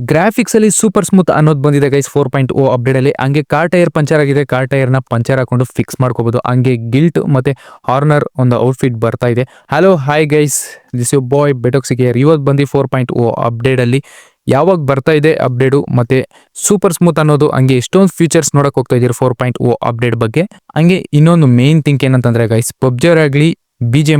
Graphics ಅಲ್ಲಿ super smooth ಅನ್ನೋದು ಬಂದಿದೆ guys four point O update ಅಲ್ಲಿ. ಹಂಗೆ ಕಾರ್ ಟೈರ್ ಪಂಚರ್ ಆಗಿದೆ ಕಾರ್ ಟೈರ್ನ ಪಂಚರ್ ಹಾಕೊಂಡು ಫಿಕ್ಸ್ ಮಾಡ್ಕೋಬಹುದು ಹಂಗೆ ಗಿಲ್ಟ್ ಮತ್ತೆ ಹಾರ್ನರ್ ಒಂದು ಔಟ್ಫಿಟ್ ಬರ್ತಾ ಇದೆ. Hello hi guys this you boy ಬೆಟೋಕ್ಸಿಗೆ ಇವತ್ತು ಬಂದು ಫೋರ್ ಪಾಯಿಂಟ್ ಓ ಅಪ್ಡೇಟ್ ಅಲ್ಲಿ. ಯಾವಾಗ ಬರ್ತಾ ಇದೆ ಅಪ್ಡೇಟು ಮತ್ತೆ ಸೂಪರ್ ಸ್ಮೂತ್ ಅನ್ನೋದು ಹಂಗೆ ಎಷ್ಟೊಂದು ಫೀಚರ್ಸ್ ನೋಡಕ್ ಹೋಗ್ತಾ ಇದೀರಿ ಫೋರ್ ಪಾಯಿಂಟ್ ಓ ಅಪ್ಡೇಟ್ ಬಗ್ಗೆ. ಹಂಗೆ ಇನ್ನೊಂದು ಮೇನ್ ಥಿಂಕ್ ಏನಂತಂದ್ರೆ ಗೈಸ್ ಪಬ್ಜರ್ ಆಗಲಿ ಬಿ ಜೆ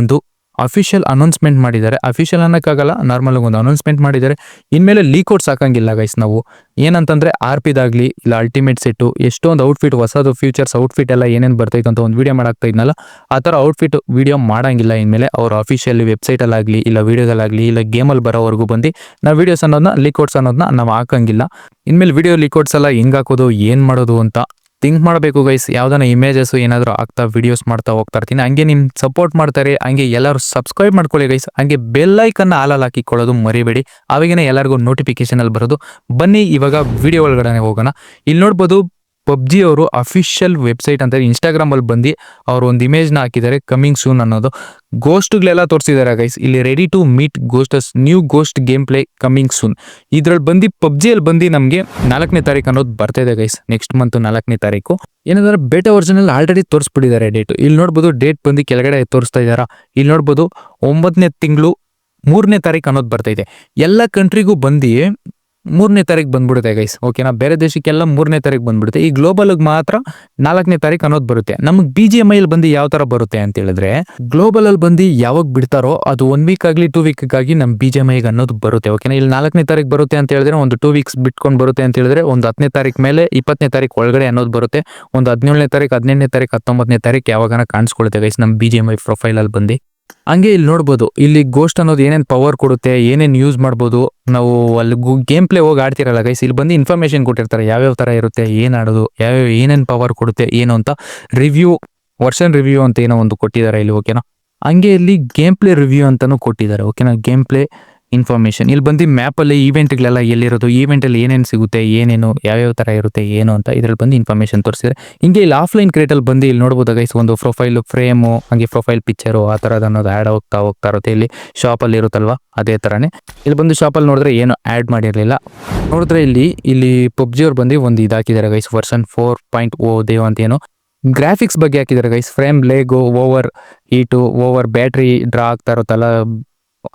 ಒಂದು ಅಫಿಷಿಯಲ್ ಅನೌನ್ಸ್ಮೆಂಟ್ ಮಾಡಿದ್ದಾರೆ. ಅಫಿಷಿಯಲ್ ಅನ್ನೋಕ್ಕಾಗಲ್ಲ ನಾರ್ಮಲ್ ಒಂದು ಅನೌನ್ಸ್ಮೆಂಟ್ ಮಾಡಿದ್ದಾರೆ. ಇನ್ಮೇಲೆ ಲೀಕೌಟ್ಸ್ ಹಾಕಂಗಿಲ್ಲ ಗೈಸ್ ನಾವು. ಏನಂತಂದ್ರೆ ಆರ್ ಪಿದಾಗಲಿ ಇಲ್ಲ ಅಲ್ಟಿಮೇಟ್ ಸೆಟ್ಟು ಎಷ್ಟೊಂದು ಔಟ್ಫಿಟ್ ಹೊಸದು ಫ್ಯೂಚರ್ಸ್ ಔಟ್ಫಿಟ್ ಎಲ್ಲ ಏನೇನು ಬರ್ತೈತೆ ಅಂತ ಒಂದು ವಿಡಿಯೋ ಮಾಡಾಕ್ತಾ ಇದ್ನಲ್ಲ, ಆ ಥರ ಔಟ್ಫಿಟ್ ವೀಡಿಯೋ ಮಾಡಂಗಿಲ್ಲ ಇನ್ಮೇಲೆ ಅವ್ರ ಅಫಿಷಿಯಲ್ ವೆಬ್ಸೈಟಲ್ಲಾಗಲಿ ಇಲ್ಲ ವೀಡಿಯೋದಲ್ಲಾಗಲಿ ಇಲ್ಲ ಗೇಮಲ್ಲಿ ಬರೋವರೆಗೂ ಬಂದು ನಾವು ವೀಡಿಯೋಸ್ ಅನ್ನೋದನ್ನ ಲೀಕೌಟ್ಸ್ ಅನ್ನೋದನ್ನ ನಾವು ಹಾಕಂಗಿಲ್ಲ. ಇನ್ಮೇಲೆ ವಿಡಿಯೋ ಔಟ್ಸ್ ಎಲ್ಲ ಹೆಂಗೆ ಹಾಕೋದು, ಏನು ಮಾಡೋದು ಅಂತ ಥಿಂಕ್ ಮಾಡಬೇಕು ಗೈಸ್ ಯಾವ್ದಾನ ಇಮೇಜಸ್ ಏನಾದರೂ ಆಗ್ತಾ ವಿಡಿಯೋಸ್ ಮಾಡ್ತಾ ಹೋಗ್ತಾ ಇರ್ತೀನಿ. ಹಂಗೆ ನಿಮ್ ಸಪೋರ್ಟ್ ಮಾಡ್ತಾರೆ, ಹಂಗೆ ಎಲ್ಲರೂ ಸಬ್ಸ್ಕ್ರೈಬ್ ಮಾಡ್ಕೊಳ್ಳಿ ಗೈಸ್ ಹಂಗೆ ಬೆಲ್ ಐಕನ್ನ ಹಾಲಲ್ಲಿ ಹಾಕಿಕೊಳ್ಳೋದು ಮರಿಬೇಡಿ. ಅವಾಗೇನೆ ಎಲ್ಲರಿಗೂ ನೋಟಿಫಿಕೇಶನ್ ಅಲ್ಲಿ ಬರೋದು. ಬನ್ನಿ, ಇವಾಗ ವಿಡಿಯೋ ಒಳಗಡೆ ಹೋಗೋಣ. ಇಲ್ಲಿ ನೋಡ್ಬೋದು ಪಬ್ಜಿ ಅವರು ಅಫಿಷಿಯಲ್ ವೆಬ್ಸೈಟ್ ಅಂತ ಇನ್ಸ್ಟಾಗ್ರಾಮ್ ಅಲ್ಲಿ ಬಂದು ಅವರು ಒಂದು ಇಮೇಜ್ನ ಹಾಕಿದ್ದಾರೆ ಕಮಿಂಗ್ ಸೂನ್ ಅನ್ನೋದು. ಗೋಸ್ಟ್ಗಳೆಲ್ಲ ತೋರಿಸಿದ್ದಾರೆ ಗೈಸ್ ಇಲ್ಲಿ ready to meet ghosts new ghost game play coming soon ಇದ್ರಲ್ಲಿ ಬಂದು, ಪಬ್ಜಿಯಲ್ಲಿ ಬಂದು ನಮಗೆ ನಾಲ್ಕನೇ ತಾರೀಕು ಅನ್ನೋದು ಬರ್ತಾ ಇದೆ ಗೈಸ್ ನೆಕ್ಸ್ಟ್ ಮಂತ್ ನಾಲ್ಕನೇ ತಾರೀಕು. ಏನಂದ್ರೆ ಬೇಟಾ ಅಲ್ಲಿ ಆಲ್ರೆಡಿ ತೋರಿಸ್ಬಿಟ್ಟಿದ್ದಾರೆ ಡೇಟ್ ಇಲ್ಲಿ ನೋಡ್ಬೋದು ಡೇಟ್ ಬಂದು ಕೆಳಗಡೆ ತೋರಿಸ್ತಾ ಇದ್ದಾರಾ? ಇಲ್ಲಿ ನೋಡ್ಬೋದು ಒಂಬತ್ತನೇ ತಿಂಗಳು ಮೂರನೇ ತಾರೀಕು ಅನ್ನೋದು ಬರ್ತೈತೆ ಎಲ್ಲ ಕಂಟ್ರಿಗೂ ಬಂದು ಮೂರನೇ ತಾರೀಕು ಬಂದ್ಬಿಡುತ್ತೆ ಗೈಸ್ ಓಕೆನಾ ಬೇರೆ ದೇಶಕ್ಕೆಲ್ಲ ಮೂರನೇ ತಾರೀಕು ಬಂದ್ಬಿಡುತ್ತೆ. ಈ ಗ್ಲೋಬಲ್ ಮಾತ್ರ ನಾಲ್ಕನೇ ತಾರೀಕು ಅನ್ನೋದು ಬರುತ್ತೆ. ನಮಗೆ ಬಿ ಜಿ ಎಂ ಐ ಬಂದು ಯಾವ ತರ ಬರುತ್ತೆ ಅಂತ ಹೇಳಿದ್ರೆ ಗ್ಲೋಬಲ್ ಅಲ್ಲಿ ಬಂದು ಯಾವಾಗ ಬಿಡ್ತಾರೋ ಅದು ಒನ್ ವೀಕ್ ಆಗಲಿ ಟೂ ವೀಕ್ ಆಗಿ ನಮ್ ಬಿ ಜಿ ಎಂ ಐಗೆ ಅನ್ನೋದು ಬರುತ್ತೆ ಓಕೆನಾ ಇಲ್ಲಿ ನಾಲ್ಕನೇ ತಾರೀಕು ಬರುತ್ತೆ ಅಂತ ಹೇಳಿದ್ರೆ ಒಂದು ಟೂ ವೀಕ್ಸ್ ಬಿಟ್ಕೊಂಡು ಬರುತ್ತೆ ಅಂತ ಹೇಳಿದ್ರೆ ಒಂದು ಹತ್ತನೇ ತಾರೀಕು ಮೇಲೆ ಇಪ್ಪತ್ತನೇ ತಾರೀಕು ಒಳಗಡೆ ಅನ್ನೋದು ಬರುತ್ತೆ. ಒಂದು ಹದಿನೇಳನೇ ತಾರೀಕು ಹದಿನೆಂಟನೇ ತಾರೀಕು ಹತ್ತೊಂಬತ್ತನೇ ತಾರೀಕು ಯಾವಾಗ ಕಾಣಿಸ್ಕೊಳುತ್ತೆ ಗೈಸ್ ನಮ್ಮ B G M I profile ಅಲ್ಲಿ ಬಂದು. ಹಂಗೆ ಇಲ್ಲಿ ನೋಡ್ಬೋದು, ಇಲ್ಲಿ ಗೋಸ್ಟ್ ಅನ್ನೋದು ಏನೇನು ಪವರ್ ಕೊಡುತ್ತೆ, ಏನೇನು ಯೂಸ್ ಮಾಡ್ಬೋದು, ನಾವು ಅಲ್ಲಿ ಗೇಮ್ ಪ್ಲೇ ಹೋಗಿ ಆಡ್ತಿರಲ್ಲ ಗೈಸ್ ಇಲ್ಲಿ ಬಂದು ಇನ್ಫಾರ್ಮೇಷನ್ ಕೊಟ್ಟಿರ್ತಾರೆ, ಯಾವ್ಯಾವ ಥರ ಇರುತ್ತೆ, ಏನು ಆಡೋದು, ಯಾವ್ಯಾವ ಏನೇನು ಪವರ್ ಕೊಡುತ್ತೆ, ಏನು ಅಂತ. ರಿವ್ಯೂ ವರ್ಷನ್ ರಿವ್ಯೂ ಅಂತ ಏನೋ ಒಂದು ಕೊಟ್ಟಿದ್ದಾರೆ ಇಲ್ಲಿ ಓಕೆನಾ ಹಂಗೆ ಇಲ್ಲಿ ಗೇಮ್ ಪ್ಲೇ ರಿವ್ಯೂ ಅಂತಲೂ ಕೊಟ್ಟಿದ್ದಾರೆ ಓಕೆನಾ ಗೇಮ್ ಪ್ಲೇ ಇನ್ಫಾರ್ಮೇಶನ್ ಇಲ್ಲಿ ಬಂದು ಮ್ಯಾಪಲ್ಲಿ ಈವೆಂಟ್ಗಳೆಲ್ಲ ಎಲ್ಲಿರೋದು ಈವೆಂಟಲ್ಲಿ ಏನೇನು ಸಿಗುತ್ತೆ, ಏನೇನು, ಯಾವ್ಯಾವ ಥರ ಇರುತ್ತೆ, ಏನು ಅಂತ ಇದ್ರಲ್ಲಿ ಬಂದು ಇನ್ಫಾರ್ಮೇಷನ್ ತೋರಿಸಿದ್ರೆ. ಹಿಂಗೆ ಇಲ್ಲಿ ಆಫ್ಲೈನ್ ಕ್ರಿಯೇಟಲ್ಲಿ ಬಂದು ಇಲ್ಲಿ ನೋಡ್ಬೋದು ಗೈಸ್ ಒಂದು ಪ್ರೊಫೈಲು ಫ್ರೇಮು ಹಂಗೆ ಪ್ರೊಫೈಲ್ ಪಿಕ್ಚರು ಆ ಥರದ್ದು ಅನ್ನೋದು ಆ್ಯಡ್ ಹೋಗ್ತಾ ಹೋಗ್ತಾ ಇರುತ್ತೆ. ಇಲ್ಲಿ ಶಾಪಲ್ಲಿ ಇರುತ್ತಲ್ವಾ, ಅದೇ ಥರನೇ ಇಲ್ಲಿ ಬಂದು ಶಾಪಲ್ಲಿ ನೋಡಿದ್ರೆ ಏನು ಆ್ಯಡ್ ಮಾಡಿರಲಿಲ್ಲ. ನೋಡಿದ್ರೆ ಇಲ್ಲಿ ಇಲ್ಲಿ ಪಬ್ಜಿ ಅವ್ರು ಬಂದು ಒಂದು ಇದಾಕಿದ್ದಾರೆ guys version four point O dev ಅಂತ ಏನು. ಗ್ರಾಫಿಕ್ಸ್ ಬಗ್ಗೆ ಹಾಕಿದ್ದಾರೆ guys frame lag over heat over battery draw ಆಗ್ತಾ ಇರುತ್ತಲ್ಲ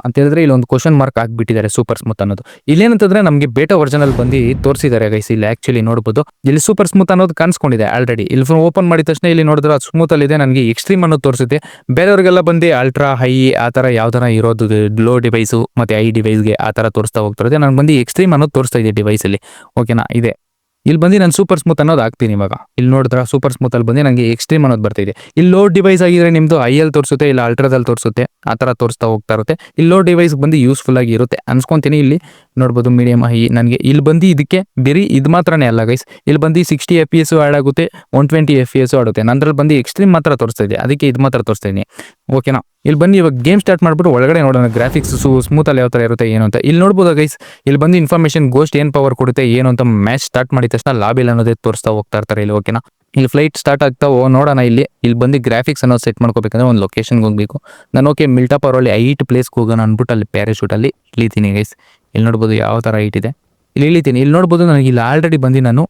ಅಂತ ಹೇಳಿದ್ರೆ ಇಲ್ಲಿ ಒಂದು ಕ್ವಶನ್ ಮಾರ್ಕ್ ಹಾಕ್ಬಿಟ್ಟಿದ್ದಾರೆ ಸೂಪರ್ ಸ್ಮೂತ್ ಅನ್ನೋದು. ಇಲ್ಲೇನಂತಂದ್ರೆ ನಮಗೆ ಬೇಟಾ ಒರಿಜಿನಲ್ ಬಂದು ತೋರಿಸಿದ್ದಾರೆ ಗೈಸ್ ಇಲ್ಲಿ ಆಕ್ಚುಲಿ ನೋಡ್ಬೋದು. ಇಲ್ಲಿ ಸೂಪರ್ ಸ್ಮೂತ್ ಅನ್ನೋದು ಕಾಣಿಸ್ಕೊಂಡಿದೆ ಆಲ್ರೆಡಿ ಇಲ್ಲಿ ಓಪನ್ ಮಾಡಿದ ತಕ್ಷಣ ಇಲ್ಲಿ ನೋಡಿದ್ರೆ ಅದು ಸ್ಮೂತ್ ಅಲ್ಲಿ ಇದೆ, ನನಗೆ ಎಕ್ಸ್ಟ್ರೀಮ್ ಅನ್ನೋದು ತೋರಿಸುತ್ತೆ ಬೇರೆಯವರಿಗೆಲ್ಲ ಬಂದು ಅಲ್ಟ್ರಾ ಹೈ ಆ ಥರ ಯಾವ್ದಾರ ಇರೋದು ಲೋ ಡಿವೈಸು ಮತ್ತೆ ಐ ಡಿವೈಸ್ಗೆ ಆ ಥರ ತೋರಿಸ್ತಾ ಹೋಗ್ತಿರುತ್ತೆ ನನಗೆ ಬಂದು ಎಕ್ಸ್ಟ್ರೀಮ್ ಅನ್ನೋದು ತೋರಿಸ್ತಾ ಇದೆ ಡಿವೈಸಲ್ಲಿ ಓಕೆನಾ ಇದೆ. ಇಲ್ಲಿ ಬಂದು ನಾನು ಸೂಪರ್ ಸ್ಮೂತ್ ಅನ್ನೋದು ಹಾಕ್ತೀನಿ ಇವಾಗ. ಇಲ್ಲಿ ನೋಡಿದ್ರೆ ಸೂಪರ್ ಸ್ಮೂತ್ ಅಲ್ಲಿ ಬಂದು ನನಗೆ ಎಕ್ಸ್ಟ್ರೀಮ್ ಅನ್ನೋದು ಬರ್ತಿದೆ. ಇಲ್ಲಿ ಲೋ ಡಿವೈಸ್ ಆಗಿದ್ರೆ ನಿಮ್ದು ಐ ಎಲ್ ತೋರಿಸುತ್ತೆ, ಇಲ್ಲ ಅಲ್ಟ್ರಾದಲ್ಲಿ ತೋರಿಸುತ್ತೆ, ಆ ಥರ ತೋರಿಸ್ತಾ ಹೋಗ್ತಾ ಇರುತ್ತೆ. ಇಲ್ಲಿ ಲೋ ಡಿವೈಸ್ ಬಂದು ಯೂಸ್ಫುಲ್ ಆಗಿ ಇರುತ್ತೆ. ಅನ್ಸ್ಕೊಂತೀನಿ ಇಲ್ಲಿ. ನೋಡ್ಬೋದು ಮೀಡಿಯಮ್ ಹೈ, ನನಗೆ ಇಲ್ಲಿ ಬಂದು ಇದಕ್ಕೆ ಬೇರೆ ಇದು ಮಾತ್ರನೇ ಅಲ್ಲ ಗೈಸ್ ಇಲ್ಲಿ ಬಂದು sixty F P S add ಆಗುತ್ತೆ one twenty F P S ಆಡುತ್ತೆ ನಂದ್ರಲ್ಲಿ ಬಂದು ಎಕ್ಸ್ಟ್ರೀಮ್ ಮಾತ್ರ ತೋರಿಸ್ತಾ ಇದೆ ಅದಕ್ಕೆ ಇದು ಮಾತ್ರ ತೋರಿಸ್ತಾ ಇದೀನಿ. ಓಕೆನಾ ಇಲ್ಲಿ ಬಂದು ಇವಾಗ ಗೇಮ್ ಸ್ಟಾರ್ಟ್ ಮಾಡಿಬಿಟ್ಟು ಒಳಗಡೆ ನೋಡೋಣ ಗ್ರಾಫಿಕ್ಸ್ ಸ್ಮೂತ್ ಅಲ್ಲಿ ಯಾವ ಥರ ಇರುತ್ತೆ, ಏನು ಅಂತ. ಇಲ್ಲಿ ನೋಡ್ಬೋದು ಗೈಸ್ ಇಲ್ಲಿ ಬಂದು ಇನ್ಫಾರ್ಮೇಷನ್ ಗೋಸ್ಟ್ ಏನು ಪವರ್ ಕೊಡುತ್ತೆ, ಏನು ಅಂತ ಮ್ಯಾಚ್ ಸ್ಟಾರ್ಟ್ ಮಾಡಿದ ತಕ್ಷಣ ಲಾಬಿಲ್ ಅನ್ನೋದೇ ತೋರಿಸ್ತಾ ಹೋಗ್ತಾ ಇರ್ತಾರೆ ಇಲ್ಲಿ ಓಕೆನಾ ಇಲ್ಲಿ ಫ್ಲೈಟ್ ಸ್ಟಾರ್ಟ್ ಆಗ್ತಾ ನೋಡೋಣ ಇಲ್ಲಿ. ಇಲ್ಲಿ ಬಂದು ಗ್ರಾಫಿಕ್ಸ್ ಅನ್ನೋದು ಸೆಟ್ ಮಾಡ್ಕೋಬೇಕಂದ್ರೆ ಒಂದು ಲೊಕೇಶನ್ಗೆ ಹೋಗಬೇಕು. ನಾನು ಓಕೆ ಮಿಲ್ಟಾ ಪವರಲ್ಲಿ ಐಟ್ ಪ್ಲೇಸ್ಗೆ ಹೋಗೋಣ ಅಂದ್ಬಿಟ್ಟು ಅಲ್ಲಿ ಪ್ಯಾರಾಶೂಟಲ್ಲಿ ಇಳಿತೀನಿ ಗೈಸ್ ಇಲ್ಲಿ ನೋಡ್ಬೋದು ಯಾವ ಥರ ಐಟ್ ಇದೆ. ಇಲ್ಲಿ ಇಳಿತೀನಿ. ಇಲ್ಲಿ ನೋಡ್ಬೋದು, ನನಗೆ ಇಲ್ಲಿ ಆಲ್ರೆಡಿ ಬಂದು ನಾನು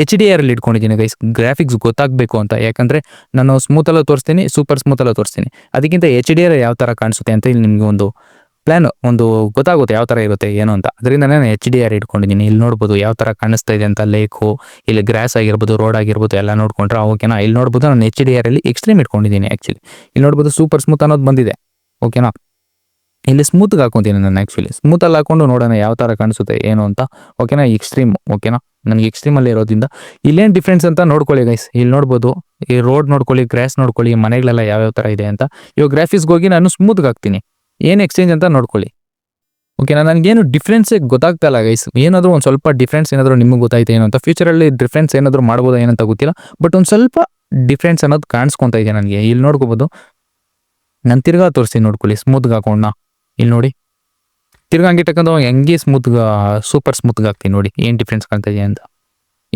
ಎಚ್ ಡಿ ಆರ್ ಅಲ್ಲಿ ಇಟ್ಕೊಂಡಿದ್ದೀನಿ ಗೈಸ್ ಗ್ರಾಫಿಕ್ಸ್ ಗೊತ್ತಾಗಬೇಕು ಅಂತ. ಯಾಕಂದ್ರೆ ನಾನು ಸ್ಮೂತಲ್ಲೂ ತೋರಿಸ್ತೀನಿ ಸೂಪರ್ ಸ್ಮೂತಲ್ಲೂ ತೋರಿಸ್ತೀನಿ. ಅದಕ್ಕಿಂತ ಎಚ್ ಡಿ ಆರ್ ಯಾವ ಥರ ಕಾಣಿಸುತ್ತೆ ಅಂತ ಇಲ್ಲಿ ನಿಮಗೆ ಒಂದು ಪ್ಲಾನ್ ಒಂದು ಗೊತ್ತಾಗುತ್ತೆ ಯಾವ ಥರ ಇರುತ್ತೆ, ಏನು ಅಂತ. ಅದರಿಂದ ನಾನು ಎಚ್ ಡಿ ಆರ್ ಇಟ್ಕೊಂಡಿದ್ದೀನಿ. ಇಲ್ಲಿ ನೋಡ್ಬೋದು ಯಾವ ಥರ ಕಾಣಿಸ್ತಾ ಇದೆ ಅಂತ. ಲೇಕು ಇಲ್ಲಿ ಗ್ರಾಸ್ ಆಗಿರ್ಬೋದು ರೋಡ್ ಆಗಿರ್ಬೋದು, ಎಲ್ಲ ನೋಡ್ಕೊಂಡ್ರೆ ಓಕೆನಾ ಇಲ್ಲಿ ನೋಡ್ಬೋದು ನಾನು ಎಚ್ ಡಿ ಆರ್ ಅಲ್ಲಿ ಎಕ್ಸ್ಟ್ರೀಮ್ ಇಟ್ಕೊಂಡಿದ್ದೀನಿ ಆ್ಯಕ್ಚುಲಿ ಇಲ್ಲಿ ನೋಡ್ಬೋದು ಸೂಪರ್ ಸ್ಮೂತ್ ಅನ್ನೋದು ಬಂದಿದೆ. ಓಕೆನಾ ಇಲ್ಲಿ ಸ್ಮೂತ್ಗೆ ಹಾಕೊತೀನಿ ನಾನು ಆ್ಯಕ್ಚುಲಿ ಸ್ಮೂತಲ್ಲಿ ಹಾಕೊಂಡು ನೋಡೋಣ ಯಾವ ಥರ ಕಾಣಿಸುತ್ತೆ, ಏನು ಅಂತ. ಓಕೆನಾ ಎಕ್ಸ್ಟ್ರೀಮ್ ಓಕೆನಾ ನನಗೆ ಎಕ್ಸ್ಟ್ರೀಮಲ್ಲಿ ಇರೋದ್ರಿಂದ ಇಲ್ಲೇನು ಡಿಫ್ರೆನ್ಸ್ ಅಂತ ನೋಡ್ಕೊಳ್ಳಿ ಗೈಸ್ ಇಲ್ಲಿ ನೋಡ್ಬೋದು, ಈ ರೋಡ್ ನೋಡ್ಕೊಳ್ಳಿ ಗ್ರಾಸ್ ನೋಡ್ಕೊಳ್ಳಿ, ಮನೆಗಳೆಲ್ಲ ಯಾವ್ಯಾವ ಥರ ಇದೆ ಅಂತ. ಇವಾಗ ಗ್ರಾಫಿಕ್ಸ್ಗೆ ಹೋಗಿ ನಾನು ಸ್ಮೂತ್ಗೆ ಹಾಕ್ತೀನಿ. ಏನು ಎಕ್ಸ್ಚೇಂಜ್ ಅಂತ ನೋಡ್ಕೊಳ್ಳಿ. ಓಕೆನಾ ನನಗೇನು ಡಿಫ್ರೆನ್ಸೇ ಗೊತ್ತಾಗ್ತಾ ಇಲ್ಲ ಗೈಸ್ ಏನಾದರೂ ಒಂದು ಸ್ವಲ್ಪ ಡಿಫ್ರೆನ್ಸ್ ಏನಾದರೂ ನಿಮಗೆ ಗೊತ್ತಾಯ್ತು ಏನು ಅಂತ. ಫ್ಯೂಚರಲ್ಲಿ ಡಿಫ್ರೆನ್ಸ್ ಏನಾದರೂ ಮಾಡ್ಬೋದು ಏನಂತ ಗೊತ್ತಿಲ್ಲ. ಬಟ್ ಒಂದು ಸ್ವಲ್ಪ ಡಿಫ್ರೆನ್ಸ್ ಅನ್ನೋದು ಕಾಣಿಸ್ಕೊತಾ ಇದೆ ನನಗೆ. ಇಲ್ಲಿ ನೋಡ್ಕೋಬೋದು. ನಾನು ತಿರ್ಗಾ ತೋರಿಸ್ತೀನಿ ನೋಡ್ಕೊಳ್ಳಿ. ಸ್ಮೂತ್ಗೆ ಹಾಕೊಂಡ ಇಲ್ಲಿ ನೋಡಿ. ತಿರ್ಗಾ ಹಂಗೆ ಹೆಂಗೆ ಸ್ಮೂತ್ಗೆ ಸೂಪರ್ ಸ್ಮೂತ್ಗೆ ಆಗ್ತೀನಿ ನೋಡಿ. ಏನು ಡಿಫ್ರೆನ್ಸ್ ಕಾಣ್ತಾ ಇದೆ ಅಂತ.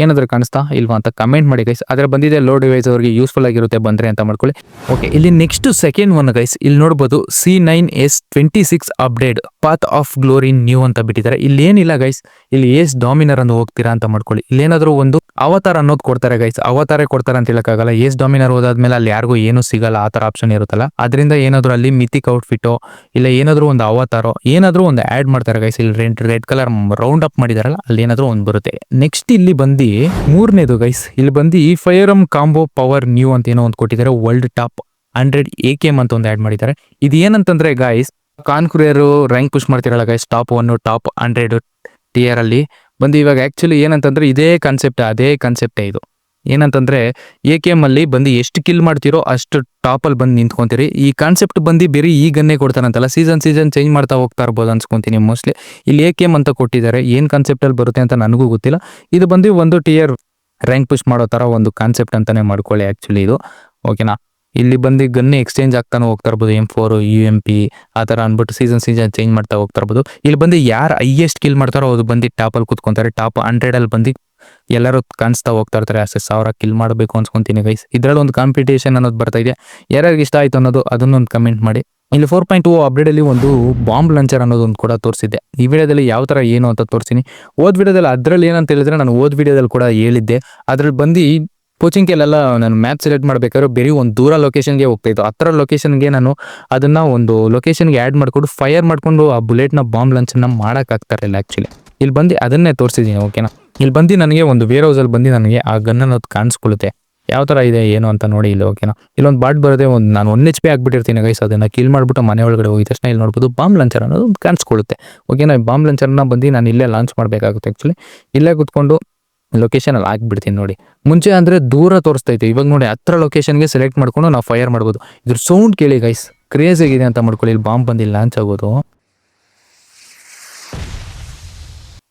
ಏನಾದರೂ ಕಾಣಿಸ್ತಾ? ಇಲ್ವಾ ಅಂತ ಕಮೆಂಟ್ ಮಾಡಿ ಗೈಸ್ ಅದರ ಬಂದಿದೆ ಲೋ ಡಿವೈಸ್ ಅವರಿಗೆ ಯೂಸ್ಫುಲ್ ಆಗಿರುತ್ತೆ ಬಂದರೆ ಅಂತ ಮಾಡ್ಕೊಳ್ಳಿ. ಓಕೆ ಇಲ್ಲಿ ನೆಕ್ಸ್ಟ್ ಸೆಕೆಂಡ್ ಒನ್ ಗೈಸ್ ಇಲ್ಲಿ ನೋಡ್ಬೋದು C nine S twenty six update path of glory new ಅಂತ ಬಿಟ್ಟಿದ್ದಾರೆ. ಇಲ್ಲಿ ಏನಿಲ್ಲ ಗೈಸ್ ಇಲ್ಲಿ ಎಸ್ ಡಾಮಿನರ್ ಅನ್ನು ಹೋಗ್ತೀರಾ ಅಂತ ಮಾಡ್ಕೊಳ್ಳಿ. ಇಲ್ಲೇನಾದರೂ ಒಂದು ಅವತಾರ ಅನ್ನೋದು ಕೊಡ್ತಾರೆ ಗೈಸ್ ಅವತಾರ ಕೊಡ್ತಾರೆ ಅಂತ ಹೇಳಕ್ಕಾಗಲ್ಲ. ಎಸ್ ಡಾಮಿನರ್ ಹೋದಾದ್ಮೇಲೆ ಅಲ್ಲಿ ಯಾರಿಗೂ ಏನು ಸಿಗಲ್ಲ, ಆ ತರ ಆಪ್ಷನ್ ಇರುತ್ತಲ್ಲ. ಅದರಿಂದ ಏನಾದ್ರೂ ಅಲ್ಲಿ ಮಿತಿಕ್ ಔಟ್ಫಿಟ್ಟೋ ಇಲ್ಲ ಏನಾದ್ರೂ ಒಂದು ಅವತಾರೋ, ಏನಾದ್ರೂ ಒಂದು ಆಡ್ ಮಾಡ್ತಾರೆ ಗೈಸ್ ಇಲ್ಲಿ red red colour round up ಮಾಡಿದಾರಲ್ಲ, ಅಲ್ಲಿ ಏನಾದ್ರೂ ಒಂದು ಬರುತ್ತೆ. ನೆಕ್ಸ್ಟ್ ಇಲ್ಲಿ ಬಂದು ಮೂರನೇದು ಗೈಸ್ ಇಲ್ಲಿ ಬಂದು ಈ ಅಮ್ ಕಾಂಬೋ ಪವರ್ ನ್ಯೂ ಅಂತ ಏನೋ ಒಂದು ಕೊಟ್ಟಿದ್ದಾರೆ. World top hundred A K M ಅಂತ ಒಂದು ಆಡ್ ಮಾಡಿದ್ದಾರೆ. ಇದು ಏನಂತಂದ್ರೆ ಗಾಯ್ಸ್ ಕಾನ್ಕುರಿಯರು ರ್ಯಾಂಕ್ ಪುಷ್ ಮಾಡ್ತಿರಲ್ಲ guys top one top hundred tier ಅಲ್ಲಿ. ಬಂದು ಇವಾಗ ಆ್ಯಕ್ಚುಲಿ ಏನಂತಂದರೆ ಇದೇ ಕಾನ್ಸೆಪ್ಟ್ ಅದೇ ಕಾನ್ಸೆಪ್ಟೇ ಇದು. ಏನಂತಂದರೆ ಎ ಕೆ ಎಮ್ಮಲ್ಲಿ ಬಂದು ಎಷ್ಟು ಕಿಲ್ ಮಾಡ್ತಿರೋ ಅಷ್ಟು ಟಾಪಲ್ಲಿ ಬಂದು ನಿಂತ್ಕೊಂತೀರಿ. ಈ ಕಾನ್ಸೆಪ್ಟ್ ಬಂದು ಬೇರೆ ಈ ಗನ್ನೇ ಕೊಡ್ತಾರಂತಲ್ಲ ಸೀಸನ್ ಸೀಸನ್ ಚೇಂಜ್ ಮಾಡ್ತಾ ಹೋಗ್ತಾ ಇರ್ಬೋದು ಅನ್ಸ್ಕೊಂತೀನಿ ಮೋಸ್ಟ್ಲಿ ಇಲ್ಲಿ ಎ ಕೆ ಎಂ ಅಂತ ಕೊಟ್ಟಿದ್ದಾರೆ, ಏನು ಕಾನ್ಸೆಪ್ಟಲ್ಲಿ ಬರುತ್ತೆ ಅಂತ ನನಗೂ ಗೊತ್ತಿಲ್ಲ. ಇದು ಬಂದು ಒಂದು ಟಿಯರ್ ರ್ಯಾಂಕ್ ಪುಷ್ ಮಾಡೋ ಥರ ಒಂದು ಕಾನ್ಸೆಪ್ಟ್ ಅಂತಲೇ ಮಾಡ್ಕೊಳ್ಳಿ ಆ್ಯಕ್ಚುಲಿ ಇದು. ಓಕೆನಾ ಇಲ್ಲಿ ಬಂದು ಗನ್ನೇ ಎಕ್ಸ್ಚೇಂಜ್ ಆಗ್ತಾನೆ ಹೋಗ್ತಾ ಇರ್ಬೋದು M four U M P ಆ ಥರ ಅಂದ್ಬಿಟ್ಟು ಸೀಸನ್ ಸೀಸನ್ ಚೇಂಜ್ ಮಾಡ್ತಾ ಹೋಗ್ತಾ ಇರ್ಬೋದು. ಇಲ್ಲಿ ಬಂದು ಯಾರು ಹೈಯೆಸ್ಟ್ ಕಿಲ್ ಮಾಡ್ತಾರೋ ಅದು ಬಂದು ಟಾಪಲ್ಲಿ ಕೂತ್ಕೊತಾರೆ ಟಾಪ್ ಹಂಡ್ರೆಡಲ್ಲಿ ಬಂದು ಎಲ್ಲರೂ ಕಾಣಿಸ್ತಾ ಹೋಗ್ತಾ ಇರ್ತಾರೆ, ಅಷ್ಟೇ ಸಾವಿರ ಕಿಲ್ ಮಾಡಬೇಕು ಅನ್ಸ್ಕೊಂತೀನಿ ಗೈಸ್ ಇದರಲ್ಲಿ ಒಂದು ಕಾಂಪಿಟೇಷನ್ ಅನ್ನೋದು ಬರ್ತಾ ಇದೆ. ಯಾರ್ಯಾರಿಗೆ ಇಷ್ಟ ಆಯಿತು ಅನ್ನೋದು ಅದನ್ನೊಂದು ಕಮೆಂಟ್ ಮಾಡಿ. ಇಲ್ಲಿ ಫೋರ್ ಪಾಯಿಂಟ್ ಟು ಅಪ್ಡೇಟಲ್ಲಿ ಒಂದು ಬಾಂಬ್ ಲಂಚರ್ ಅನ್ನೋದೊಂದು ಕೂಡ ತೋರಿಸಿದ್ದೆ ಈ ವಿಡಿಯೋದಲ್ಲಿ ಯಾವ ಥರ ಏನು ಅಂತ ತೋರಿಸ್ತೀನಿ ಓದ್ ವಿಡಿಯೋದಲ್ಲಿ ಅದರಲ್ಲಿ ಏನಂತ ಹೇಳಿದ್ರೆ ನಾನು ಓದ್ ವಿಡಿಯೋದಲ್ಲಿ ಕೂಡ ಹೇಳಿದ್ದೆ. ಅದ್ರಲ್ಲಿ ಬಂದು ಕೋಚಿಂಗ್ಗೆಲ್ಲ ನಾನು ಮ್ಯಾಪ್ ಸೆಲೆಕ್ಟ್ ಮಾಡಬೇಕಾದ್ರೆ ಬೇರೆ ಒಂದು ದೂರ ಲೊಕೇಶನ್ಗೆ ಹೋಗ್ತಾ ಇತ್ತು. ಹತ್ರ ಲೊಕೇಶನ್ಗೆ ನಾನು ಅದನ್ನು ಒಂದು ಲೊಕೇಶನ್ಗೆ ಆ್ಯಡ್ ಮಾಡಿಕೊಂಡು ಫೈರ್ ಮಾಡಿಕೊಂಡು ಆ ಬುಲೆಟ್ನ ಬಾಂಬ್ ಲಂಚನ್ನ ಮಾಡೋಕ್ಕಾಗ್ತಾ ಇರಲಿಲ್ಲ ಆ್ಯಕ್ಚುಲಿ ಇಲ್ಲಿ ಬಂದು ಅದನ್ನೇ ತೋರಿಸಿದ್ದೀನಿ ಓಕೆನಾ ಇಲ್ಲಿ ಬಂದು ನನಗೆ ಒಂದು ವೇರ್ ಹೌಸಲ್ಲಿ ಬಂದು ನನಗೆ ಆ ಗನ್ ಅನ್ನೋದು ಕಾಣಿಸ್ಕೊಳ್ಳುತ್ತೆ. ಯಾವ ಥರ ಇದೆ, ಏನು ಅಂತ ನೋಡಿ ಇಲ್ಲಿ ಓಕೆನಾ ಇಲ್ಲೊಂದು ಬಾಟ್ ಬರೋದೇ ಒಂದು ನಾನು ಒನ್ ಎಚ್ ಪಿ ಆಗಿಬಿಟ್ಟಿರ್ತೀನಿ ಗೈಸ್ ಅದನ್ನು ಕಿಲ್ ಮಾಡಿಬಿಟ್ಟು ಮನೆ ಒಳಗಡೆ ಹೋಗಿದ ತಕ್ಷಣ ಇಲ್ಲಿ ನೋಡ್ಬೋದು ಬಾಂಬ್ ಲಂಚರ್ ಅನ್ನೋದು ಕಾಣಿಸ್ಕೊಳ್ಳುತ್ತೆ. ಓಕೆನಾ ಬಾಂಬ್ ಲಂಚರ್ನ ಬಂದು ನಾನು ಇಲ್ಲೇ ಲಾಂಚ್ ಮಾಡಬೇಕಾಗುತ್ತೆ ಆ್ಯಕ್ಚುಲಿ ಇಲ್ಲೇ ಕುತ್ಕೊಂಡು ಲೊಕೇಶನ್ ಅಲ್ಲಿ ಹಾಕ್ಬಿಡ್ತೀನಿ ನೋಡಿ. ಮುಂಚೆ ಅಂದ್ರೆ ದೂರ ತೋರಿಸ್ತೈತೆ ಇವಾಗ ನೋಡಿ ಹತ್ರ ಲೊಕೇಶನ್ಗೆ ಸೆಲೆಕ್ಟ್ ಮಾಡ್ಕೊಂಡು ನಾವು ಫೈರ್ ಮಾಡ್ಬೋದು. ಇದ್ರ ಸೌಂಡ್ ಕೇಳಿ ಗೈಸ್ ಕ್ರೇಜ್ ಆಗಿದೆ ಅಂತ ಮಾಡ್ಕೊಳ್ಳಿ. ಇಲ್ಲಿ ಬಾಂಬ್ ಬಂದಿಲ್ಲ ಲಾಂಚ್ ಆಗೋದು.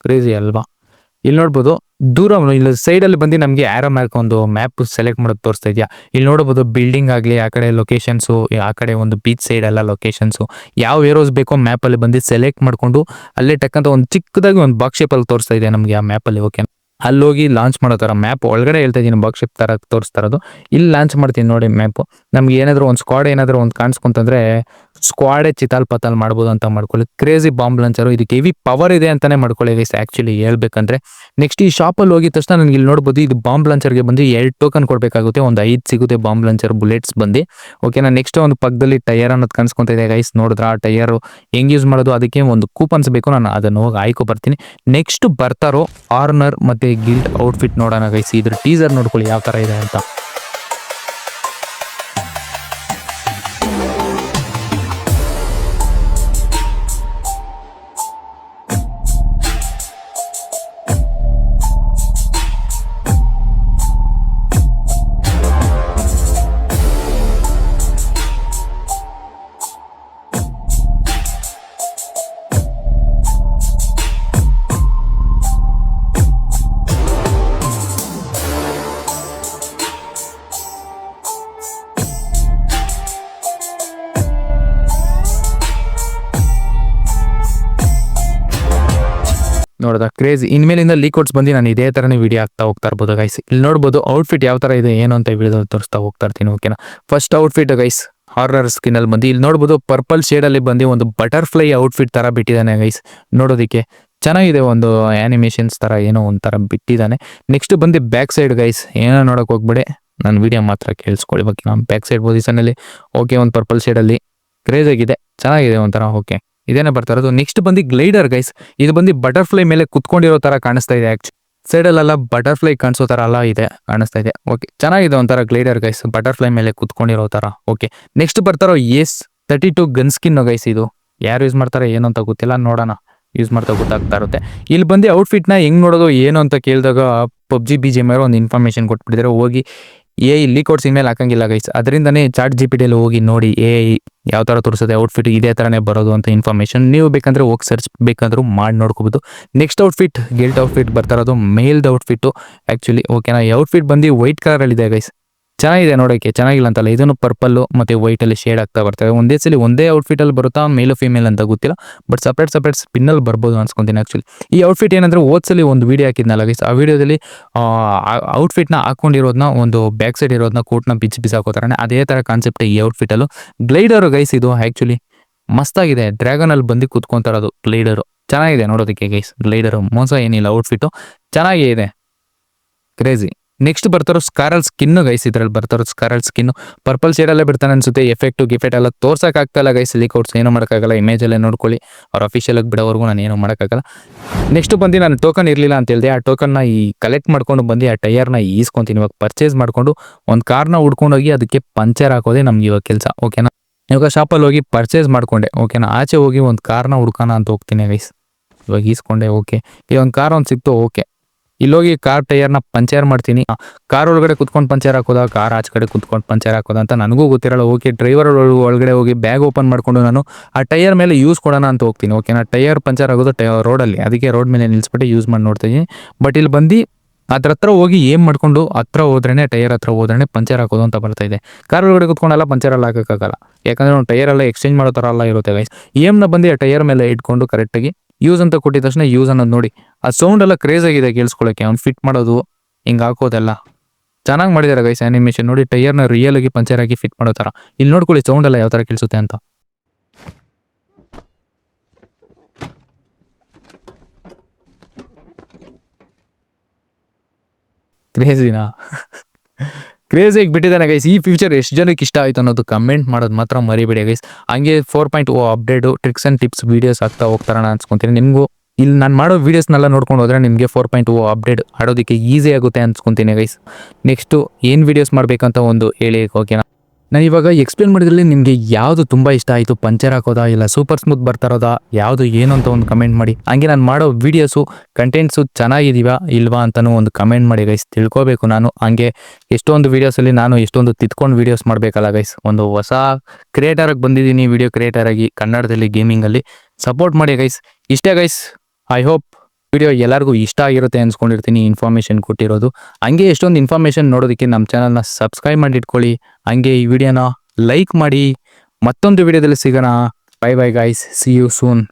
ಕ್ರೇಜಿ ಅಲ್ವಾ? ಇಲ್ಲಿ ನೋಡ್ಬೋದು ದೂರ ಇಲ್ಲಿ ಸೈಡಲ್ಲಿ ಬಂದು ನಮಗೆ ಆ್ಯರೋ ಮ್ಯಾಕ್ ಒಂದು ಮ್ಯಾಪ್ ಸೆಲೆಕ್ಟ್ ಮಾಡೋದು ತೋರಿಸ್ತಾ ಇದೆಯಾ? ಇಲ್ಲಿ ನೋಡ್ಬೋದು ಬಿಲ್ಡಿಂಗ್ ಆಗಲಿ, ಆ ಕಡೆ ಲೊಕೇಶನ್ಸು ಆ ಕಡೆ ಒಂದು ಬೀಚ್ ಸೈಡ್ ಎಲ್ಲ ಲೊಕೇಶನ್ಸು ಯಾವ ಏರೋಸ್ ಬೇಕೋ ಮ್ಯಾಪಲ್ಲಿ ಬಂದು ಸೆಲೆಕ್ಟ್ ಮಾಡಿಕೊಂಡು ಅಲ್ಲೇ ಟಕ್ಕಂತ ಒಂದು ಚಿಕ್ಕದಾಗಿ ಒಂದು ಬಾಕ್ಸ್ ಶೇಪಲ್ಲಿ ತೋರಿಸ್ತಾ ಇದೆ ನಮಗೆ ಆ ಮ್ಯಾಪಲ್ಲಿ ಓಕೆ ಅಲ್ಲಿ ಹೋಗಿ ಲಾಂಚ್ ಮಾಡೋ ಥರ ಮ್ಯಾಪ್ ಒಳಗಡೆ ಹೇಳ್ತಾ ಇದ್ದೀನಿ ಬಾಕ್ಸ್ ಶೇಪ್ ಥರ ತೋರಿಸ್ತಾ ಇರೋದು. ಇಲ್ಲಿ ಲಾಂಚ್ ಮಾಡ್ತೀನಿ ನೋಡಿ ಮ್ಯಾಪು ನಮ್ಗೆ ಏನಾದರೂ ಒಂದು ಸ್ಕ್ವಾಡ್ ಏನಾದರೂ ಒಂದು ಕಾಣಿಸ್ಕೊಂತಂದ್ರೆ ಸ್ಕ್ವಾಡೇ ಚಿತಾಲ್ ಪತಾಲ್ ಮಾಡ್ಬೋದು ಅಂತ ಮಾಡ್ಕೊಳ್ಳಿ ಕ್ರೇಜಿ ಬಾಂಬ್ ಲಾಂಚರು ಇದಕ್ಕೆ ಹೆವಿ ಪವರ್ ಇದೆ ಅಂತಾನೆ ಮಾಡ್ಕೊಳ್ಳಿ ಗೈಸ್ ಆ್ಯಕ್ಚುಲಿ ಹೇಳ್ಬೇಕಂದ್ರೆ. ನೆಕ್ಸ್ಟ್ ಈ ಶಾಪಲ್ಲಿ ಹೋಗಿದ ತಕ್ಷಣ ನನಗೆ ಇಲ್ಲಿ ನೋಡ್ಬೋದು, ಇದು ಬಾಂಬ್ ಲಾಂಚರ್ಗೆ ಬಂದು ಎರಡು ಟೋಕನ್ ಕೊಡಬೇಕಾಗುತ್ತೆ. ಒಂದು ಐದು ಸಿಗುತ್ತೆ ಬಾಂಬ್ ಲಂಚರ್ ಬುಲೆಟ್ಸ್ ಬಂದು. ಓಕೆನಾ ನೆಕ್ಸ್ಟ್ ಒಂದು ಪಕ್ಕದಲ್ಲಿ ಟೈರ್ ಅನ್ನೋದು ಕಾಣಿಸ್ಕೊಂತ ಇದೆ ಗೈಸ್ ನೋಡಿದ್ರೆ? ಆ ಟೈರು ಹೆಂಗೆ ಯೂಸ್ ಮಾಡೋದು? ಅದಕ್ಕೆ ಒಂದು ಕೂಪನ್ಸ್ ಬೇಕು, ನಾನು ಅದನ್ನು ಹೋಗಿ ಆಯ್ಕೊ ಬರ್ತೀನಿ. ನೆಕ್ಸ್ಟ್ ಬರ್ತಾರೋ ಆರ್ನರ್ ಮತ್ತೆ ಗಿಲ್ಡ್ ಔಟ್ಫಿಟ್ ನೋಡೋಣ ಗೈಸ್ ಇದ್ರ ಟೀಸರ್ ನೋಡ್ಕೊಳ್ಳಿ ಯಾವ ಥರ ಇದೆ ಅಂತ. ನೋಡ್ದ? ಕ್ರೇಜಿ ಇನ್ಮೇಲಿಂದ ಲೀಕೋಡ್ಸ್ ಬಂದು ನಾನು ಇದೇ ತರನೇ ವಿಡಿಯೋ ಆಗ್ತಾ ಹೋಗ್ತಾ ಇರ್ಬೋದು ಗೈಸ್ ಇಲ್ಲಿ ನೋಡ್ಬೋದು ಔಟ್ಫಿಟ್ ಯಾವ ತರ ಇದೆ, ಏನು ಅಂತ ವಿಡಿಯೋ ತೋರಿಸ್ತಾ ಹೋಗ್ತಾ ಇರ್ತೀನಿ ಓಕೆನಾ first outfit guys horror skin ಅಲ್ಲಿ ಬಂದು, ಇಲ್ಲಿ ನೋಡ್ಬೋದು ಪರ್ಪಲ್ ಶೇಡ್ ಅಲ್ಲಿ ಬಂದು ಒಂದು ಬಟರ್ಫ್ಲೈ ಔಟ್ಫಿಟ್ ತರ ಬಿಟ್ಟಿದ್ದಾನೆ ಗೈಸ್ ನೋಡೋದಿಕ್ಕೆ ಚೆನ್ನಾಗಿದೆ ಒಂದು ಆನಿಮೇಷನ್ಸ್ ತರ, ಏನೋ ಒಂಥರ ಬಿಟ್ಟಿದ್ದಾನೆ. ನೆಕ್ಸ್ಟ್ ಬಂದು ಬ್ಯಾಕ್ ಸೈಡ್ ಗೈಸ್ ಏನೋ ನೋಡಕ್ ಹೋಗ್ಬೇಡಿ. ನಾನು ವಿಡಿಯೋ ಮಾತ್ರ ಕೇಳಿಸ್ಕೊಳ್ಳಿ ಬಗ್ಗೆ ನಾನು ಬ್ಯಾಕ್ ಸೈಡ್ ಪೊಸಿಷನ್ ಅಲ್ಲಿ ಓಕೆ ಒಂದು ಪರ್ಪಲ್ ಶೇಡ್ ಅಲ್ಲಿ. ಕ್ರೇಜ್ ಆಗಿದೆ. ಚೆನ್ನಾಗಿದೆ ಒಂಥರ ಓಕೆ ಇದೇನೇ ಬರ್ತಾ ಇರೋದು. ನೆಕ್ಸ್ಟ್ ಬಂದು ಗ್ಲೈಡರ್ ಗೈಸ್ ಇದು ಬಂದು ಬಟರ್ಫ್ಲೈ ಮೇಲೆ ಕುತ್ಕೊಂಡಿರೋ ತರ ಕಾಣಿಸ್ತಾ ಇದೆ ಆಕ್ಚುಲಿ ಸೈಡಲ್ಲೆಲ್ಲ ಬಟರ್ಫ್ಲೈ ಕಾಣಿಸೋ ಥರ ಎಲ್ಲ ಇದೆ, ಕಾಣಿಸ್ತಾ ಇದೆ. ಓಕೆ ಚೆನ್ನಾಗಿದೆ ಒಂಥರ ಗ್ಲೈಡರ್ ಗೈಸ್ ಬಟರ್ಫ್ಲೈ ಮೇಲೆ ಕುತ್ಕೊಂಡಿರೋ ಥರ ಓಕೆ ನೆಕ್ಸ್ಟ್ ಬರ್ತಾರೋ S thirty two gun skin guys ಇದು. ಯಾರು ಯೂಸ್ ಮಾಡ್ತಾರೆ, ಏನು ಅಂತ ಗೊತ್ತಿಲ್ಲ. ನೋಡೋಣ. ಯೂಸ್ ಮಾಡ್ತಾ ಗೊತ್ತಾಗ್ತಾ ಇರುತ್ತೆ. ಇಲ್ಲಿ ಬಂದು ಔಟ್ಫಿಟ್ನ ಹೆಂಗ್ ನೋಡೋದು, ಏನು ಅಂತ ಕೇಳಿದಾಗ ಪಬ್ಜಿ ಬಿ ಜಿ ಮೇಲೆ ಒಂದು ಇನ್ಫಾರ್ಮೇಷನ್ ಕೊಟ್ಬಿಟ್ಟಿದ್ದಾರೆ. ಹೋಗಿ ಎ ಲೀಕೌಟ್ಸ್ ಸಿಗ್ನಲ್ ಹಾಕಂಗಿಲ್ಲ ಗೈಸ್ ಅದರಿಂದನೇ ಚಾಟ್ ಜಿ ಪಿ ಟಿಯಲ್ಲಿ ಹೋಗಿ ನೋಡಿ ಎ ಯಾವ ಥರ ತೋರಿಸುತ್ತೆ ಔಟ್ಫಿಟ್ ಇದೇ ಥರನೇ ಬರೋದು ಅಂತ ಇನ್ಫಾರ್ಮೇಷನ್ ನೀವು ಬೇಕಂದ್ರೆ ಹೋಗಿ ಸರ್ಚ್ ಬೇಕಂದ್ರೂ ಮಾಡಿ ನೋಡ್ಕೋಬೋದು. ನೆಕ್ಸ್ಟ್ ಔಟ್ಫಿಟ್ ಗಿಲ್ಟ್ ಔಟ್ಫಿಟ್ ಬರ್ತಾ ಇರೋದು ಮೇಲ್ದ ಔಟ್ಫಿಟ್ಟು ಆ್ಯಕ್ಚುಲಿ ಓಕೆನಾ ಈ ಔಟ್ಫಿಟ್ ಬಂದು ವೈಟ್ ಕಲರಲ್ಲಿದೆ ಗೈಸ್ ಚೆನ್ನಾಗಿದೆ ನೋಡೋಕ್ಕೆ ಚೆನ್ನಾಗಿಲ್ಲ ಅಂತಲ್ಲ. ಇದನ್ನು ಪರ್ಪಲ್ಲು ಮತ್ತು ವೈಟಲ್ಲಿ ಶೇಡ್ ಆಗ್ತಾ ಬರ್ತವೆ. ಒಂದೇ ಸಲ ಒಂದೇ ಔಟ್ಫಿಟಲ್ಲಿ ಬರುತ್ತಾ ಮೇಲು ಫಿಮೇಲ್ ಅಂತ ಗೊತ್ತಿಲ್ಲ. ಬಟ್ ಸಪ್ರೇಟ್ ಸಪ್ರೇಟ್ ಸ್ಪಿನ್ನಲ್ಲಿ ಬರ್ಬೋದು ಅನ್ಸ್ಕೊತೀನಿ ಆ್ಯಕ್ಚುಲಿ ಈ ಔಟ್ಫಿಟ್ ಏನಂದರೆ ಓದ್ಸಲಿ ಒಂದು ವೀಡಿಯೋ ಹಾಕಿದ್ನಲ್ಲ ಗೈಸ್ ಆ ವಿಡಿಯೋದಲ್ಲಿ ಔಟ್ಫಿಟ್ನ ಹಾಕೊಂಡಿರೋದನ್ನ ಒಂದು ಬ್ಯಾಕ್ ಸೈಡ್ ಇರೋದನ್ನ ಕೋಟ್ನ ಬಿಚ್ಚಿ ಬಿಸಾಕೋತಾರೆ ಅದೇ ಥರ ಕಾನ್ಸೆಪ್ಟ್ ಈ ಔಟ್ಫಿಟಲ್ಲು ಗ್ಲೈಡರು ಗೈಸ್ ಇದು ಆ್ಯಕ್ಚುಲಿ ಮಸ್ತಾಗಿದೆ. ಡ್ರ್ಯಾಗನಲ್ಲಿ ಬಂದು ಕುತ್ಕೊಂತಾರದು ಗ್ಲೈಡರು ಚೆನ್ನಾಗಿದೆ ನೋಡೋದಕ್ಕೆ ಗೈಸ್ ಗ್ಲೈಡರು ಮೋಸ ಏನಿಲ್ಲ ಔಟ್ಫಿಟ್ಟು ಚೆನ್ನಾಗೇ ಇದೆ. ಕ್ರೇಜಿ ನೆಕ್ಸ್ಟ್ ಬರ್ತಾರೋ ಸ್ಕಾರಲ್ ಸ್ಕಿನ್ ಗೈಸ್ ಇದ್ರಲ್ಲಿ ಬರ್ತಾರೋ ಸ್ಕಾರಲ್ ಸ್ಕಿನ್ ಪರ್ಪಲ್ ಶೇಡಲ್ಲೇ ಬಿಡ್ತಾನೆ ಅನ್ಸುತ್ತೆ ಎಫೆಕ್ಟು ಗಿಫೆಕ್ಟ್ ಎಲ್ಲ ತೋರ್ಸಕ್ ಆಗ್ತಾಯಿಲ್ಲ ಗೈಸ್ ಲೀಕ್ಔಟ್ಸ್ ಏನೂ ಮಾಡೋಕ್ಕಾಗಲ್ಲ ಇಮೇಜಲ್ಲೇ ನೋಡ್ಕೊಳ್ಳಿ. ಅವ್ರ ಅಫಿಷಿಯಲಾಗಿ ಬಿಡೋವರೆಗೂ ನಾನು ಏನೋ ಮಾಡೋಕ್ಕಾಗಲ್ಲ. ನೆಕ್ಸ್ಟ್ ಬಂದು ನಾನು ಟೋಕನ್ ಇರಲಿಲ್ಲ ಅಂತ ಹೇಳಿದೆ, ಆ ಟೋಕನ್ನ ಈ ಕಲೆಕ್ಟ್ ಮಾಡ್ಕೊಂಡು ಬಂದು, ಆ ಟೈರ್ನ ಈಸ್ಕೊಂತೀನಿ. ಇವಾಗ ಪರ್ಚೇಸ್ ಮಾಡ್ಕೊಂಡು ಒಂದು ಕಾರ್ನ ಹುಡ್ಕೊಂಡೋಗಿ ಅದಕ್ಕೆ ಪಂಚರ್ ಹಾಕೋದೇ ನಮ್ಗೆ ಇವಾಗ ಕೆಲಸ ಓಕೆನಾ ಇವಾಗ ಶಾಪಲ್ಲಿ ಹೋಗಿ ಪರ್ಚೇಸ್ ಮಾಡ್ಕೊಂಡೆ ಓಕೆನಾ ಆಚೆ ಹೋಗಿ ಒಂದು ಕಾರ್ನ ಹುಡ್ಕೋಣ ಅಂತ ಹೋಗ್ತೀನಿ ಗೈಸ್ ಇವಾಗ ಈಸ್ಕೊಂಡೆ ಓಕೆ ಈ ಒಂದು ಕಾರ್ ಒಂದು ಸಿಕ್ತು ಓಕೆ ಇಲ್ಲೋಗಿ ಕಾರ್ ಟೈರ್ನ ಪಂಚರ್ ಮಾಡ್ತೀನಿ. ಕಾರ್ ಒಳಗಡೆ ಕುತ್ಕೊಂಡು ಪಂಚರ್ ಹಾಕೋದ? ಕಾರ್ ಆಚೆ ಕಡೆ ಕುತ್ಕೊಂಡು ಪಂಚರ್ ಹಾಕೋದ ಅಂತ ನನಗೂ ಗೊತ್ತಿರಲ್ಲ. ಓಕೆ ಡ್ರೈವರ್ ಒಳಗಡೆ ಹೋಗಿ ಬ್ಯಾಗ್ ಓಪನ್ ಮಾಡ್ಕೊಂಡು ನಾನು ಆ ಟೈರ್ ಮೇಲೆ ಯೂಸ್ ಕೊಡೋಣ ಅಂತ ಹೋಗ್ತೀನಿ. ಓಕೆ ನಾ ಟೈರ್ ಪಂಚರ್ ಆಗೋದು ಟೈ ರೋಡಲ್ಲಿ ಅದಕ್ಕೆ ರೋಡ್ ಮೇಲೆ ನಿಲ್ಲಿಸ್ಬಿಟ್ಟು ಯೂಸ್ ಮಾಡಿ ನೋಡ್ತೀನಿ ಬಟ್ ಇಲ್ಲಿ ಬಂದು ಅದ್ರ ಹತ್ರ ಹೋಗಿ ಏನ್ ಮಾಡ್ಕೊಂಡು ಹತ್ರ ಹೋದ್ರೇನೆ ಟೈರ್ ಹತ್ರ ಹೋದ್ರೇನೆ ಪಂಚರ್ ಹಾಕೋದು ಅಂತ ಬರ್ತಾ ಇದೆ. ಕಾರ್ ಒಳಗಡೆ ಕುತ್ಕೊಂಡೆಲ್ಲ ಪಂಚರ್ ಎಲ್ಲ ಹಾಕೋಕ್ಕಾಗಲ್ಲ. ಯಾಕಂದ್ರೆ ಟೈರ್ ಎಲ್ಲ ಎಕ್ಸ್ಚೇಂಜ್ ಮಾಡೋ ಥರ ಎಲ್ಲ ಇರುತ್ತೆ ಗೈಸ್ ಏಮ್ನ ಬಂದು ಟೈರ್ ಮೇಲೆ ಇಟ್ಕೊಂಡು ಕರೆಕ್ಟಾಗಿ ಯೂಸ್ ಅಂತ ಕೊಟ್ಟಿದ ತಕ್ಷಣ ಯೂಸ್ ಅನ್ನೋದು ನೋಡಿ. ಆ ಸೌಂಡ್ ಎಲ್ಲ ಕ್ರೇಜ್ ಆಗಿದೆ ಕೇಳಿಸ್ಕೊಳ್ಳೋಕೆ. ಅವ್ನು ಫಿಟ್ ಮಾಡೋದು, ಹಿಂಗೆ ಹಾಕೋದೆಲ್ಲ. ಚೆನ್ನಾಗಿ ಮಾಡಿದ್ದಾರೆ ಗೈಸ್ ಆನಿಮೇಷನ್ ನೋಡಿ ಟೈರ್ನ ರಿಯಲ್ ಆಗಿ ಪಂಚರ್ ಆಗಿ ಫಿಟ್ ಮಾಡೋ ಥರ. ಇಲ್ಲಿ ನೋಡ್ಕೊಳ್ಳಿ ಸೌಂಡ್ ಎಲ್ಲ ಯಾವ ಥರ ಕೇಳಿಸುತ್ತೆ ಅಂತ. ಕ್ರೇಜಿನಾ ಕ್ರೇಜಿಗೆ ಬಿಟ್ಟಿದ್ದಾನೆ ಗೈಸ್ ಈ ಫ್ಯೂಚರ್ ಎಷ್ಟು ಜನಕ್ಕೆ ಇಷ್ಟ ಆಯ್ತು ಅನ್ನೋದು ಕಮೆಂಟ್ ಮಾಡೋದು ಮಾತ್ರ ಮರಿಬೇಡಿ ಗೈಸ್ ಹಂಗೆ four point O update tricks and tips videos ಆಗ್ತಾ ಹೋಗ್ತಾರಣ ಅನ್ಸ್ಕೊಂತೀನಿ. ನಿಮಗೂ ಇಲ್ಲಿ ನಾನು ಮಾಡೋ ವೀಡಿಯೋಸ್ನೆಲ್ಲ ನೋಡ್ಕೊಂಡು ಹೋದ್ರೆ ನಿಮಗೆ ಫೋರ್ ಪಾಯಿಂಟ್ ಓ ಅಪ್ಡೇಟ್ ಆಡೋದಕ್ಕೆ ಈಸಿ ಆಗುತ್ತೆ ಅನ್ಸ್ಕೊತೀನಿ ಗೈಸ್ ನೆಕ್ಸ್ಟು ಏನು ವೀಡಿಯೋಸ್ ಮಾಡಬೇಕಂತ ಒಂದು ಹೇಳಿ ಓಕೆನಾ ನಾನು ಇವಾಗ ಎಕ್ಸ್ಪ್ಲೇನ್ ಮಾಡಿದ್ರಲ್ಲಿ ನಿಮಗೆ ಯಾವುದು ತುಂಬ ಇಷ್ಟ ಆಯಿತು? ಪಂಚರ್ ಹಾಕೋದಾ? ಇಲ್ಲ ಸೂಪರ್ ಸ್ಮೂತ್ ಬರ್ತಾರೋದಾ ಯಾವುದು ಏನು ಅಂತ ಒಂದು ಕಮೆಂಟ್ ಮಾಡಿ. ಹಂಗೆ ನಾನು ಮಾಡೋ ವೀಡಿಯೋಸು ಕಂಟೆಂಟ್ಸು ಚೆನ್ನಾಗಿದೀವಾ ಇಲ್ವಾ ಅಂತಲೂ ಒಂದು ಕಮೆಂಟ್ ಮಾಡಿ ಗೈಸ್ ತಿಳ್ಕೊಬೇಕು ನಾನು. ಹಂಗೆ ಎಷ್ಟೊಂದು ವೀಡಿಯೋಸಲ್ಲಿ ನಾನು ಎಷ್ಟೊಂದು ತಿತ್ಕೊಂಡು ವೀಡಿಯೋಸ್ ಮಾಡಬೇಕಲ್ಲ ಗೈಸ್ ಒಂದು ಹೊಸ ಕ್ರಿಯೇಟರಾಗಿ ಬಂದಿದ್ದೀನಿ ವಿಡಿಯೋ ಕ್ರಿಯೇಟರ್ ಆಗಿ ಕನ್ನಡದಲ್ಲಿ ಗೇಮಿಂಗಲ್ಲಿ ಸಪೋರ್ಟ್ ಮಾಡಿ ಗೈಸ್ ಇಷ್ಟೇ ಗೈಸ್ ಐ ಹೋಪ್ ವಿಡಿಯೋ ಎಲ್ಲರಿಗೂ ಇಷ್ಟ ಆಗಿರುತ್ತೆ ಅನ್ಸ್ಕೊಂಡಿರ್ತೀನಿ ಇನ್ಫಾರ್ಮೇಷನ್ ಕೊಟ್ಟಿರೋದು. ಹಂಗೆ ಎಷ್ಟೊಂದು ಇನ್ಫಾರ್ಮೇಷನ್ ನೋಡೋದಕ್ಕೆ ನಮ್ಮ ಚಾನಲ್ನ ಸಬ್ಸ್ಕ್ರೈಬ್ ಮಾಡಿ ಇಟ್ಕೊಳ್ಳಿ. ಹಂಗೆ ಈ ವಿಡಿಯೋನ ಲೈಕ್ ಮಾಡಿ. ಮತ್ತೊಂದು ವಿಡಿಯೋದಲ್ಲಿ ಸಿಗೋಣ. Bye bye guys see you soon